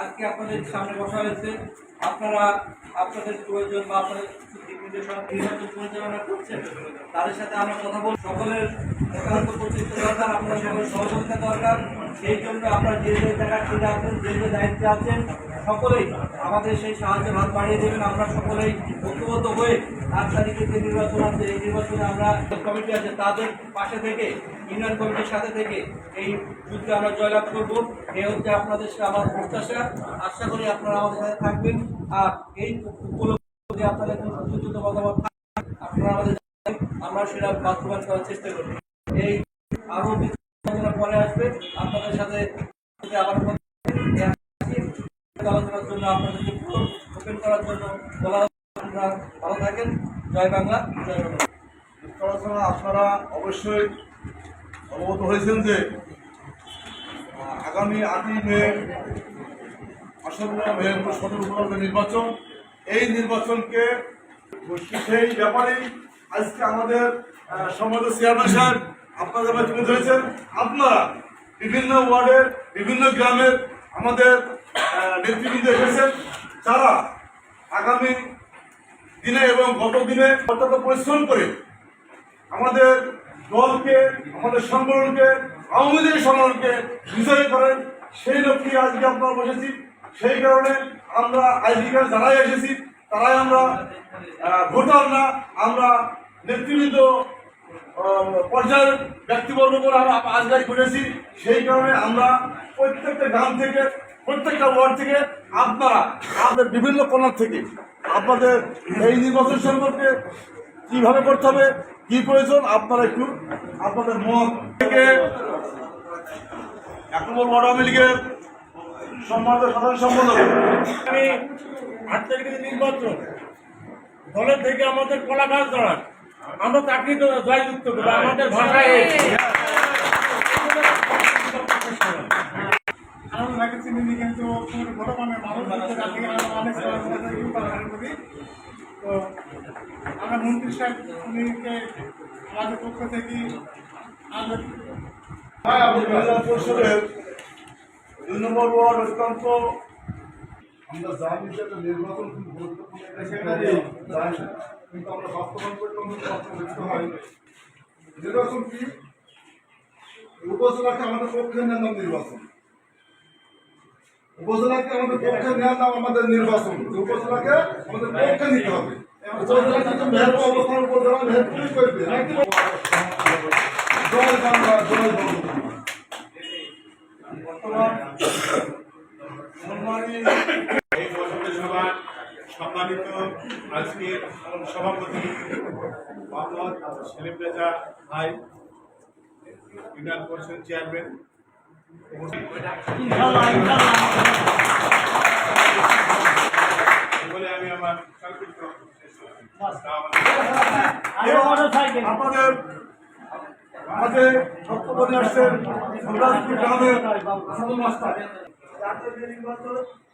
আজকে আপনাদের সামনে বসা হয়েছে। আপনারা আপনাদের প্রয়োজন বা আপনাদের করছেন? তাদের সাথে আমরা কথা বল সকলের একান্ত প্রচেষ্টা দরকার আপনার সকলের সহযোগিতা দরকার। সেই জন্য আপনারা যে যে জায়গায় আছেন, যে যে দায়িত্বে আছেন সকলেই আমাদের সেই সাহায্যের হাত বাড়িয়ে দেবেন। আমরা সকলেই ঐক্যবদ্ধ হয়ে আট তারিখে যে নির্বাচন আছে, এই নির্বাচনে আমরা কমিটি আছে, তাদের পাশে থেকে, ইউনিয়ন কমিটির সাথে থেকে এই যুদ্ধে আমরা জয়লাভ করব। এই হচ্ছে আপনাদের আমার প্রত্যাশা। আশা করি আপনারা আমাদের সাথে থাকবেন। আর এই উপলক্ষে আপনাদের সুযোগ মতামত আপনারা আমাদের আমরা সেটা বাস্তবায়ন করার চেষ্টা করব। এই আরও পরে আসবে। আপনাদের সাথে আবার আলোচনার জন্য ওপেন করার জন্য বলা আপনারা ভালো থাকেন। জয় বাংলা জয় বাংলা। আপনারা অবশ্যই অবগত হয়েছেন যে আগামী আটই মে আসন্ন মেহেরপুর সদর উপজেলা নির্বাচন। এই নির্বাচনকে সেই ব্যাপারেই আজকে আমাদের সম্মানিত চেয়ারম্যান সাহেব আপনাদের তুলে ধরেছেন আপনারা বিভিন্ন ওয়ার্ডের, বিভিন্ন গ্রামের আমাদের নেতৃবৃন্দ এসেছেন। তারা আগামী দিনে এবং গত দিনে অত্যন্ত পরিশ্রম করে আমাদের দলকে, আমাদের সংগঠনকে, আওয়ামী লীগের সংগঠনকে বিজয় করেন, সেই লক্ষ্যে আজকে আমরা বসেছি। সেই কারণে আমরা কার্ড যারাই এসেছি, তারাই আমরা ভোটার না, আমরা নেতৃবৃন্দ পর্যায়ের ব্যক্তিবর্গ করে আমরা আজগাই করেছি সেই কারণে আমরা প্রত্যেকটা গ্রাম থেকে, প্রত্যেকটা ওয়ার্ড থেকে আপনারা আপনাদের বিভিন্ন কোণার থেকে আপনাদের এই নির্বাচন সম্পর্কে কীভাবে করতে হবে, কি প্রয়োজন, আপনারা একটু আপনাদের মত থেকে এক নম্বর ওয়ার্ড আওয়ামী লীগের সম্মানিত সাধারণ সম্পাদক। আমি আট তারিখে নির্বাচন, দলের থেকে আমাদের কলা গাছ দাঁড়ান আমরা চাকরি তো জয়যুক্ত করব আমাদের ভাষায় লাগছে নিনি কিন্তু বড় মানে মানুষ অনেক তো আমরা মন্ত্রী সাহেব উনিকে আমাদের পক্ষ থেকে আমাদের পরিষদের দুই নম্বর ওয়ার্ড অত্যন্ত আমরা জানি যে একটা নির্বাচন খুব গুরুত্বপূর্ণ। কিন্তু আমরা বাস্তবায়ন করতে কষ্ট হয় নির্বাচন কি? উপজেলাকে আমাদের পক্ষে নাম নির্বাচন? উপজেলাকে আমাদের পক্ষে নেওয়ার নাম আমাদের নির্বাচন? উপজেলাকে আমাদের পক্ষে নিতে হবে। জয় বাংলা জয় বাংলা বর্তমান সম্মানী এই বসন্ত সভার সম্মানিত আজকের সভাপতি মোহাম্মদ সেলিম রেজা ভাই ইউনিয়ন পরিষদ চেয়ারম্যান বলে আমি আমার আপনাদের মাঝে বক্তব্য আসছেন গ্রামের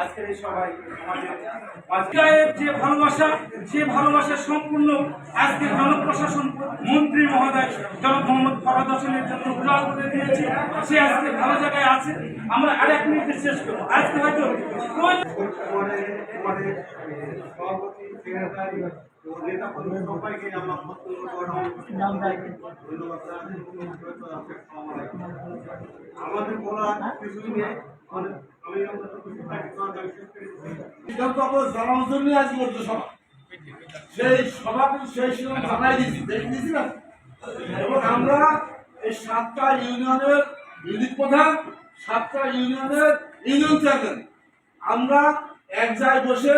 আজকের এই সভায় আমাদের যে ভালোবাসা সে ভালোবাসা সম্পূর্ণ আজকে জনপ্রশাসন মন্ত্রী মহোদয় জনাব মোহাম্মদ জন্য উজাড় করে দিয়েছে, সে আজকে ভালো জায়গায় আছে। আমরা আর এক মিনিটে শেষ করব। আজকে হয়তো আমাদের বলার কিছুই নেই। সেই সেই দেখে আমরা এই সাতটা ইউনিয়নের প্রধান, সাতটা ইউনিয়নের আমরা এক জায়গায় বসে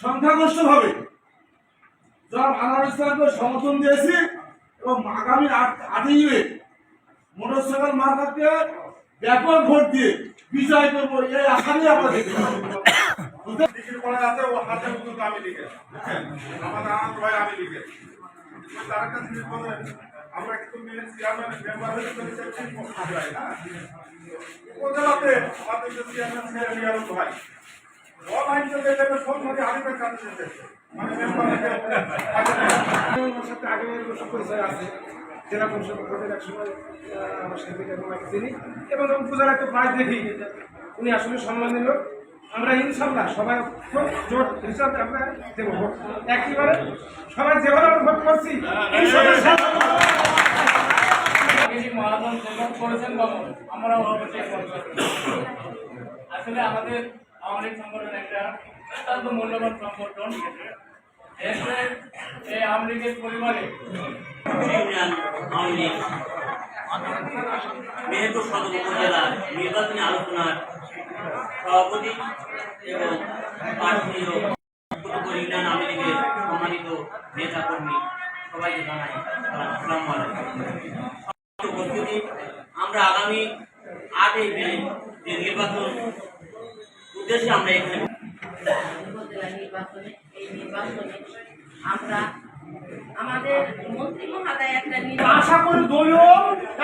সংখ্যাগরিষ্ঠ ভাবে জনাব আনোয়ার ইসলামকে সমর্থন দিয়েছি এবং আগামী আট আটই মে মোটরসাইকেল মার্কাকে ব্যাপক ভোট দিয়ে বিজয় করব এই আশা নিয়ে আমরা দেখি লিখিত আছে ও হাতে পর্যন্ত আমি লিখে আমাদের আনন্দ ভাই আমি লিখে তার কাছে আমরা কিন্তু চেয়ারম্যান মেম্বার হয়ে উপজেলাতে আমাদের যে চেয়ারম্যান ভাই কাছে মানে মেম্বার সাথে আগে আছে। জেলা পরিষদ ভোটের এক সময় আমার সাথে ওনাকে এবং উপজেলায় তো প্রায় দেখি, উনি আসলে সম্মানীয় লোক। আমরা ইনশাল্লাহ সবাই জোর হিসাবে আমরা দেবো ভোট। একেবারে সবাই যেভাবে আমরা ভোট করছি করেছেন অবশ্যই আসলে আমাদের লীগ সংগঠন একটা অত্যন্ত মূল্যবান সংগঠন। এতে এই আওয়ামী লীগের পরিবারে। মেহেরপুর সদর উপজেলার নির্বাচনী আলোচনার সভাপতি এবং প্রার্থী ও ইউনিয়ন আওয়ামী লীগের সম্মানিত নেতা কর্মী সবাইকে জানাই আসসালামু আলাইকুম। আমরা আগামী আটই মে যে নির্বাচন উদ্দেশ্যে আমরা এখানে নির্বাচনে এই নির্বাচনে আমরা আমাদের মন্ত্রী মহাদয় একটা নির্বাচন আশা করি দলীয়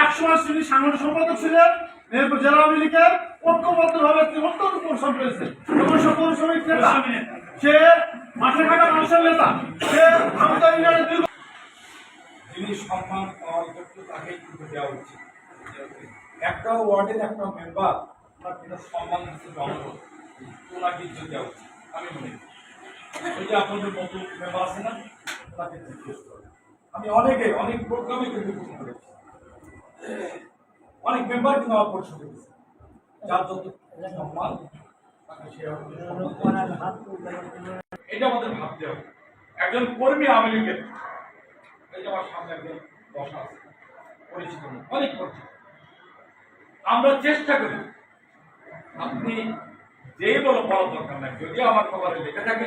একসময় তিনি সাংগঠনিক সম্পাদক ছিলেন মেহেরপুর জেলা আওয়ামী লীগের ঐক্যবদ্ধভাবে অত্যন্ত পরিশ্রম করেছেন এবং সে পরিশ্রমিক নেতা সে মাঠে ঘাটা মানুষের নেতা সে দীর্ঘ যিনি সম্মান পাওয়ার যোগ্য তাকে কিন্তু দেওয়া উচিত। একটা ওয়ার্ডের একটা মেম্বার তার কিন্তু সম্মান দিচ্ছে জনগণ। ওনাকে দেওয়া উচিত। আমি মনে করি। ওই যে আপনাদের মেম্বার আছে না, তাকে জিজ্ঞেস আমি অনেকে, অনেক প্রোগ্রামে কিন্তু করেছি অনেক মেম্বার কিন্তু আমার যার যত সম্মান। এটা আমাদের ভাবতে হবে। একজন কর্মী আওয়ামী লীগের, এই যে আমার সামনে একজন বসা আছে, পরিচিত অনেক পরিচিত। আমরা চেষ্টা করি, আপনি যেই বলো বড় দরকার নাই যদি আমার খবরে লেখা থাকে